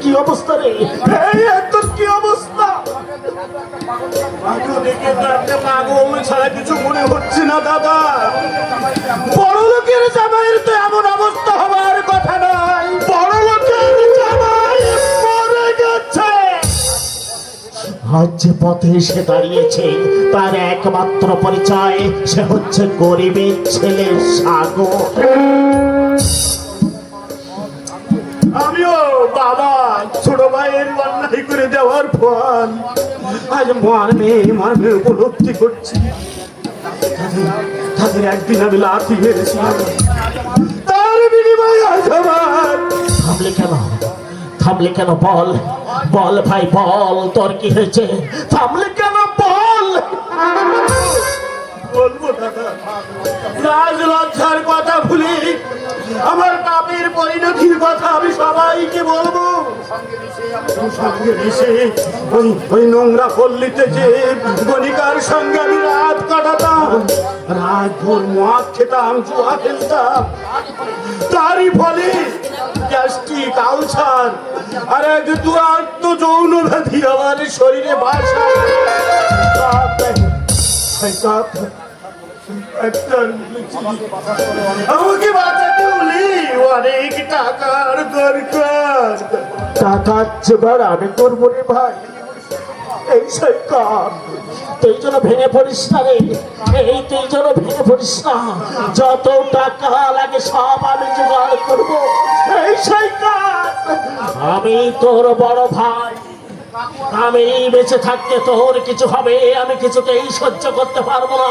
কি অবস্থা? রে এই কি অবস্থা পাগল ছাড়া কিছু মনে হচ্ছে না, দাদা। বড় লোকের জামাইয়ের তো এমন অবস্থা আজ যে পথে এসে দাঁড়িয়েছে। তার একমাত্র পরিচয়, সে হচ্ছে গরিবের ছেলে সাগর। আমিও বাবা, ছোট ভাইয়ের অন্যায় করে দেওয়ার ফল। আজ মর্মে মর্মে উপলব্ধি করছি। তাদের- একদিন আমি লাথি মেরেছিলাম। তার বিনিময়ে আজ আমার থামলে কেন? থামলে কেন বল? বল ভাই, বল, তোর কি হয়েছে? থামলে কেন বল? বলব দাদা রাজ লজ্জার কথা ভুলে আমার পাপের পরিণতির কথা আমি সবাইকে বলব। সঙ্গে ওই নোংরা পল্লীতে যে গণিকার সঙ্গে আমি রাত কাটাতাম, রাত ভোর মদ খেতাম, জুয়া খেলতাম, তারই ফলে আমার শরীরে আমাকে অনেক টাকার দরকার। টাকা আমি করব রে ভাই। এই সৈকত তুই যেন ভেঙে পড়িস না রে। এই তুই যেন ভেঙে পড়িস না। যত টাকা লাগে সব আমি জোগাড় করব। এই সৈকত আমি তোর বড় ভাই। আমি বেঁচে থাকতে তোর কিছু হবে, আমি কিছুতেই সহ্য করতে পারব না।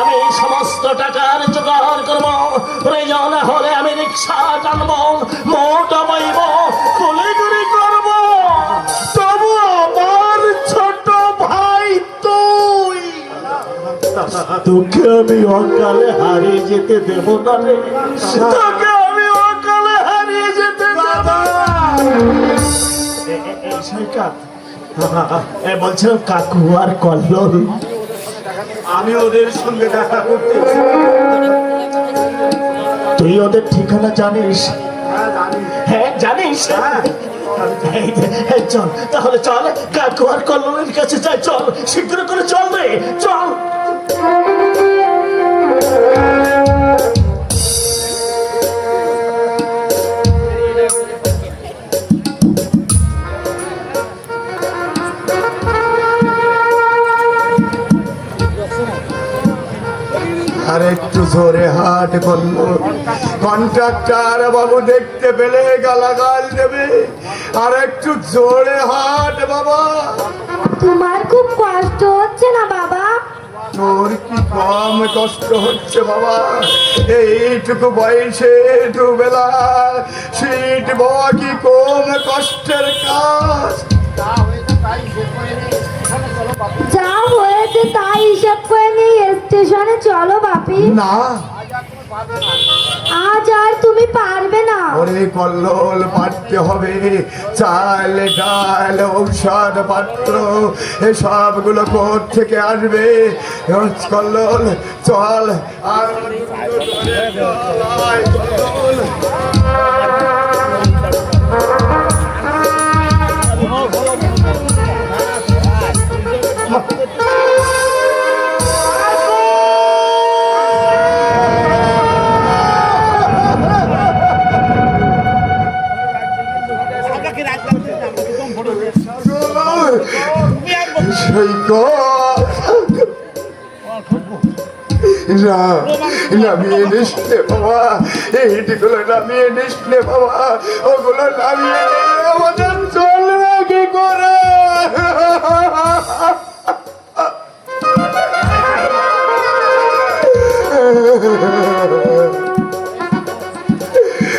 আমি সমস্ত টাকার জোগাড় করব। প্রয়োজন হলে আমি রিক্সা টানবো, মোটা বইব কুলিগুলি করব। তবু আমার ছোট ভাই তুই। তোকে আমি অকালে হারিয়ে যেতে দেব না রে। তোকে আমি অকালে হারিয়ে যেতে দেব না। বলছিলাম কাকু আর কল্লোল। আমি ওদের সঙ্গে দেখা করতে তুই ওদের ঠিকানা জানিস? হ্যাঁ, হ্যাঁ জানিস? হ্যাঁ। চল তাহলে চল কাকু আর কল্লোলের কাছে যাই চল শীঘ্র করে চল রে চল। আর একটু জোরে হাট করল। কন্ট্রাক্টর বাবু দেখতে পেলে গালাগাল দেবে। আর একটু জোরে হাট বাবা। তোমার খুব কষ্ট হচ্ছে না বাবা? তোর কি কম কষ্ট হচ্ছে বাবা? এইটুকু বয়সে দুবেলা সিট বাবা কি কম কষ্টের কাজ? যা হয়েছে তাই হিসাব করে নিয়ে স্টেশনে চলো বাপি। না। আজ আর তুমি পারবে না। ওরে কল্লোল পাঠতে হবে চাল ডাল ঔষধ পাত্র এসবগুলো কোথ থেকে আসবে? কল্লোল চল আর না নামিয়ে নিস নে বাবা। এইটিগুলো নামিয়ে নিস নে বাবা। ওগুলো নামিয়ে নিলে আমাদের চলবে কি করে?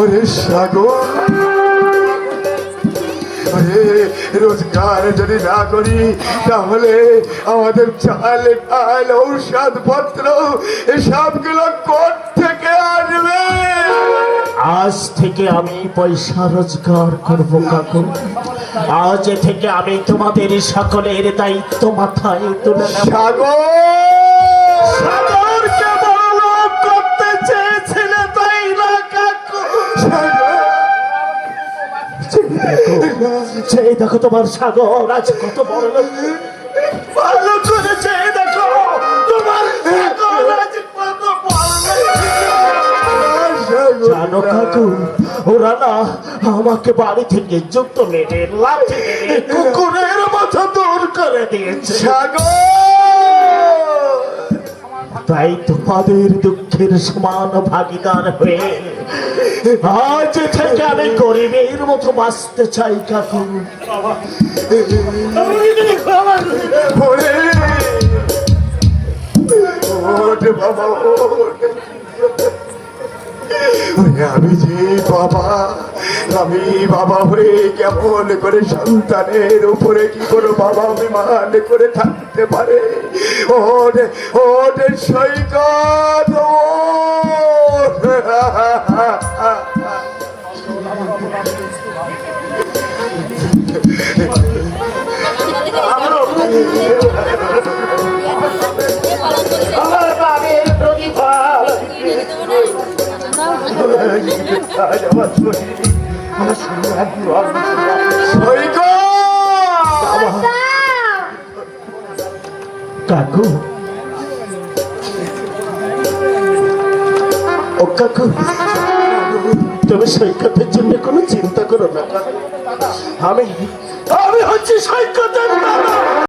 ওরে সাগর। রোজগার যদি না করি তাহলে আমাদের চাল ডাল ঔষধ পত্র এসবগুলো কোথ থেকে আসবে আজ থেকে আমি পয়সা রোজগার করব কাকু। আজ থেকে আমি তোমাদের সকলের দায়িত্ব মাথায় তুলে সাগর! দেখো তোমার সাগর, আজ কত বড় ভালো করে দেখো তোমার সাগর কত জানো কাকু, ওরা না আমাকে বাড়ি থেকে যুক্ত মেরে লাঠি কুকুরের মতো দূর করে দিয়েছে। সাগর! তাই তোমাদের দুঃখের সমান ভাগিদার হয়ে আজ থেকে আমি গরিবের মতো বাঁচতে চাই, কাকু। বাবা আমি যে বাবা, আমি বাবা হয়ে কেমন করে সন্তানের উপরে কি করে বাবা অভিমান করে থাকতে পারে? ওর ওর সৈকত আমার শরীর আমার শরীর সৈকত কাকু ও কাকু তুমি সৈকতের জন্য কোনো চিন্তা করো না আমি আমি হচ্ছি সৈকতের